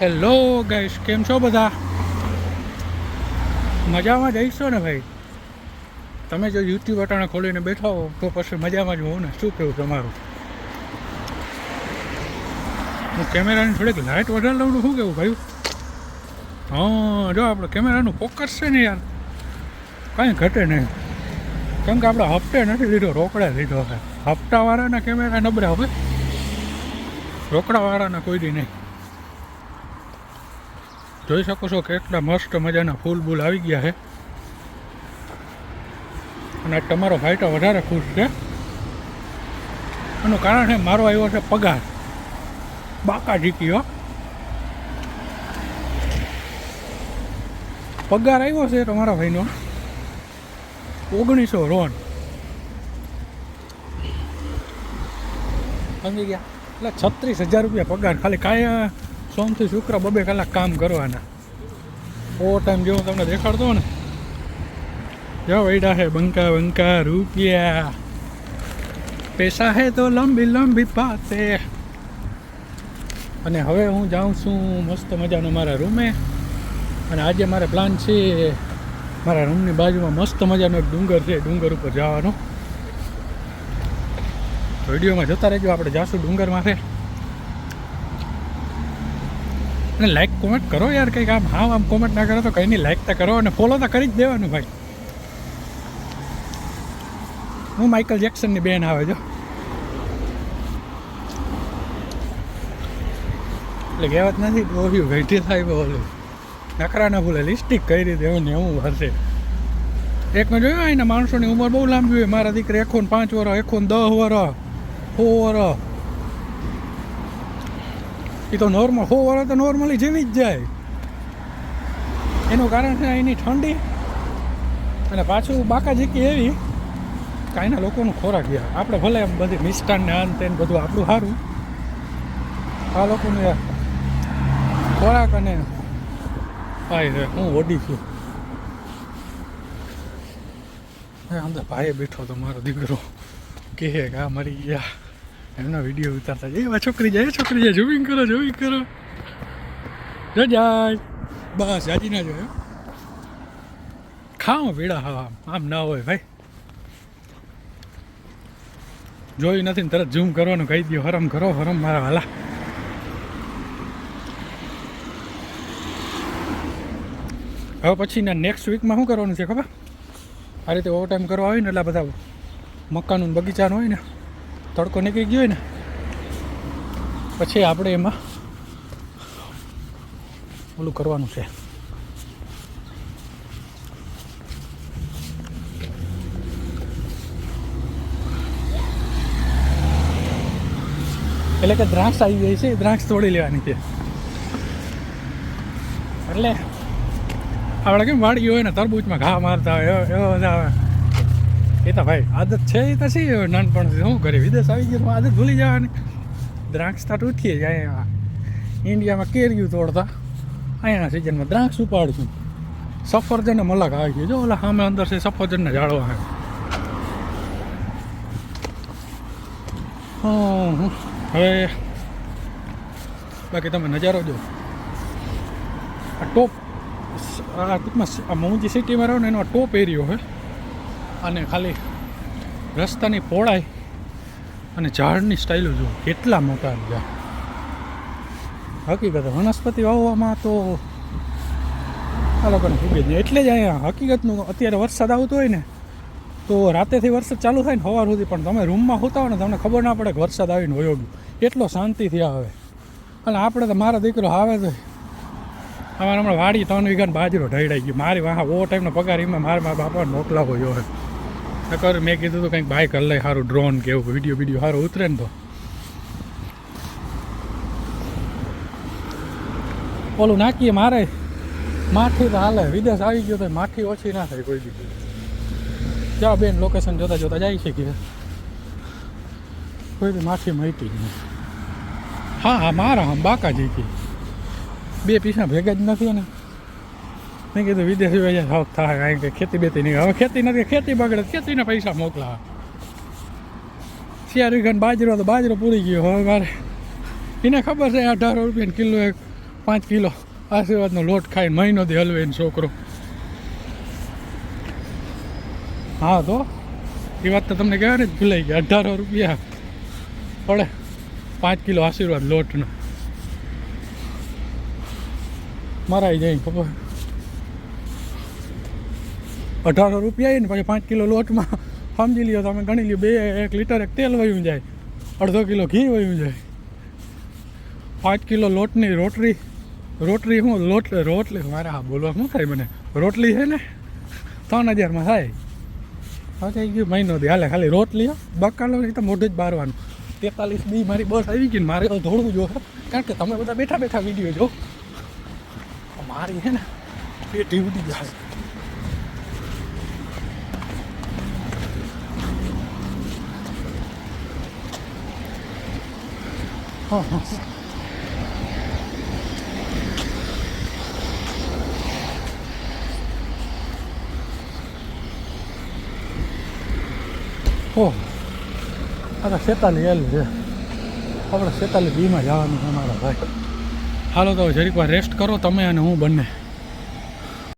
Hello guys કેમ છો બધા? મજામાં જઈશો ને ભાઈ? તમે જો યુટ્યુબ અટાણે ખોલીને બેઠા હો, તો પછી મજામાં જ હોઉં ને શું કહેવું તમારું? હું કેમેરાની થોડીક લાઇટ વધારે લઉં શું કેવું ભાઈ? હા, જો આપણે કેમેરાનું ફોકસ છે ને યાર. કાંઈ ઘટે નહીં. કેમ કે આપણે હપ્તે નથી લીધો, રોકડા લીધો હપ્તાવાળાના કેમેરા નબળા હવે રોકડાવાળાના કોઈ દી નહીં. જોઈ શકો છો કેટલા મસ્ત મજાના ફૂલ બૂલ આવી ગયા છે. અને તમારો તો વધારે ખુશ છે. એનું કારણ છે મારો આવ્યો છે પગાર. બાકા જીક્યો પગાર આવ્યો છે તમારા ભાઈનો. ઓગણીસો રોન. સમજી ગયા? એટલે છત્રીસ હજાર રૂપિયા પગાર. ખાલી કાંઈ સોમથી શુક્ર બબે કલાક કામ કરવાના. ઓ ટાઈમ જેવો તમને દેખાડતો ને, જો વૈડા હે બંકા બંકા રૂપિયા. પૈસા હે તો લંબી લંબી પાતે. અને હવે હું જાઉં છું મસ્ત મજાનો મારા રૂમે. અને આજે મારે પ્લાન છે, મારા રૂમની બાજુમાં મસ્ત મજાનો એક ડુંગર છે, ડુંગર ઉપર જવાનો. વિડીયોમાં જતા રહેજો, આપણે જાશું ડુંગર છે અને લાઈક કોમેન્ટ કરો યાર કંઈક આમ, હા, આમ કોમેન્ટ ના કરો તો કંઈ નહીં લાઈક તો કરો અને ફોલો તો કરી જ દેવાનું ભાઈ. હું માઇકલ જેક્સનની બેન આવે જો. એટલે કહેવત નથી બોલ્યું ઘટી થાય બોલ્યું નકરા ના ભૂલે લિસ્ટિક કરી રીતે એવું ને એવું હશે. એક મેં જોયું એના માણસોની ઉંમર બહુ લાંબી હોય, મારા દીકરી એકો ને પાંચ વર એકો ને દસ વર સો વર્ષ એ તો નોર્મલ સો વર્ષ તો નોર્મલી જીવી જ જાય. એનું કારણ છે અહીંની ઠંડી. અને પાછું બાકા જીકી એવી, કાંઈના લોકોનું ખોરાક યાર. આપણે ભલે એમ બધી મિષ્ટાન ને આન તેને બધું આપણું સારું આ લોકોનું ખોરાક અને ભાઈ હું ઓડી છું. અંદર ભાઈએ બેઠો તો મારો દીકરો. કે આ મરી ગયા એમના વીડિયો ઉતારતા જાય. એવા છોકરી જાય છોકરી જાય. ઝૂમિંગ કરો ઝૂમિંગ કરો. જો જાય. બસ, જાજી ના જોયો. ખાઓ પીડા હા આમ ના હોય ભાઈ. જોયું નથી તરત ઝૂમ કરવાનું કહી દો હરમ કરો, હરમ મારા વાલા. હવે પછીના નેક્સ્ટ વીકમાં શું કરવાનું છે ખબર? આ રીતે ઓવર ટાઈમ કરવા હોય ને એટલે બધા મકાનનું બગીચાનું હોય ને તડકો નીકળી ગયો હોય ને, પછી આપણે એમાં ઓલું કરવાનું છે. એટલે કે દ્રાક્ષ આવી ગઈ છે દ્રાક્ષ તોડી લેવાની છે. એટલે આપણે કેમ વાળી હોય ને, તરબૂચમાં ઘા મારતા હોય, એવો બધા આવે. એ તો ભાઈ આદત છે એ તો શી નાનપણથી શું કરે વિદેશ આવી ગયો આદત ભૂલી જવાની. દ્રાક્ષ તાટ ઉઠીએ જ અહીંયા ઇન્ડિયામાં કેરીયું તોડતા. અહીંયાના સિઝનમાં દ્રાક્ષ ઉપાડશું. સફરજન મલક આવી ગયું. જો ઓલા સામે અંદર છે સફરજનને જાળવા આવે. હવે બાકી તમે નજારો જો આ ટોપ, આ ટૂંકમાં હું જે સિટીમાં રહો ને એનો ટોપ એરિયો છે. અને ખાલી રસ્તાની પહોળાઈ અને ઝાડની સ્ટાઇલો જુઓ, કેટલા મોટા છે હકીકત, વનસ્પતિ વાવવામાં તો આ લોકોને ખૂબ જ એટલે જ અહીંયા હકીકતનું અત્યારે વરસાદ આવતો હોય ને, તો રાતેથી વરસાદ ચાલુ થાય ને સવાર સુધી, પણ તમે રૂમમાં હોતા હો ને, તમને ખબર ના પડે કે વરસાદ આવીને વયો ગયો. એટલો શાંતિથી આવે. અને આપણે તો, મારા દીકરો આવે તો, અમારે હમણાં વાડી ત્રણ વીઘાને બાજરો ઢળાઈ ગયો. મારી વાહ ઓ ટાઈમનો પગાર એમાં મારે મારા બાપાને મોકલાવો જો નકર મેં કીધું તો કંઈક બાઇક હલાય સારું ડ્રોન કે એવું વીડિયો વીડિયો સારો ઉતરે ને તો. ઓલું નાખીએ મારે, માઠી તો હાલે, વિદેશ આવી ગયો તો માઠી ઓછી ના થાય કોઈ બી ચા બેન લોકેશન જોતા જોતા જાય છે કે કોઈ બી માઠી માહિતી જ નહીં. હા હા, મારા હમ બાકાજી કે. બે પીસા ભેગા જ નથી ને મેં કીધું, વિદેશી ભાઈ શોખ થાય, કારણ કે ખેતી બેતી નહીં. હવે ખેતી નથી, ખેતી બગડે, ખેતીના પૈસા મોકલા શિયાળી ખાન બાજરો તો બાજરો પૂરી ગયો. હવે મારે એને ખબર છે, અઢાર રૂપિયાનો કિલો એક, પાંચ કિલો આશીર્વાદનો લોટ ખાઈને મહિનો દે હલવે છોકરો. હા તો, એ વાત તો તમને કહેવાય ને ભૂલાઈ ગયા અઢારો રૂપિયા પડે, પાંચ કિલો આશીર્વાદ લોટનો. મરાઈ જાય ખબર. અઢારો રૂપિયા ને પછી પાંચ કિલો લોટમાં સમજી લ્યો તમે, ગણી લ્યો, બે, એક લીટર એક તેલ વયું જાય, અડધો કિલો ઘી વયું જાય. પાંચ કિલો લોટની રોટરી રોટરી શું લોટ, રોટલી, મારે હા બોલવા શું થાય મને? રોટલી છે ને, ત્રણ હજારમાં થાય. હવે થઈ ગયું મહિનો દી હાલે, ખાલી રોટલી, હો. બકાલો તો મોઢું જ બારવાનું. તેતાલીસ બી મારી બસ આવી ગઈ ને મારે તો ધોળવું જોઈએ કારણ કે તમે બધા બેઠા બેઠા વીડિયો જો મારી છે ને, પેટી ઉડી જાય. ઓહ આ તો સેતાલી એલ છે આપણે સેતાલી બીમાં જવાનું છે અમારા ભાઈ હાલો તો જરીક વાર રેસ્ટ કરો તમે અને હું બંને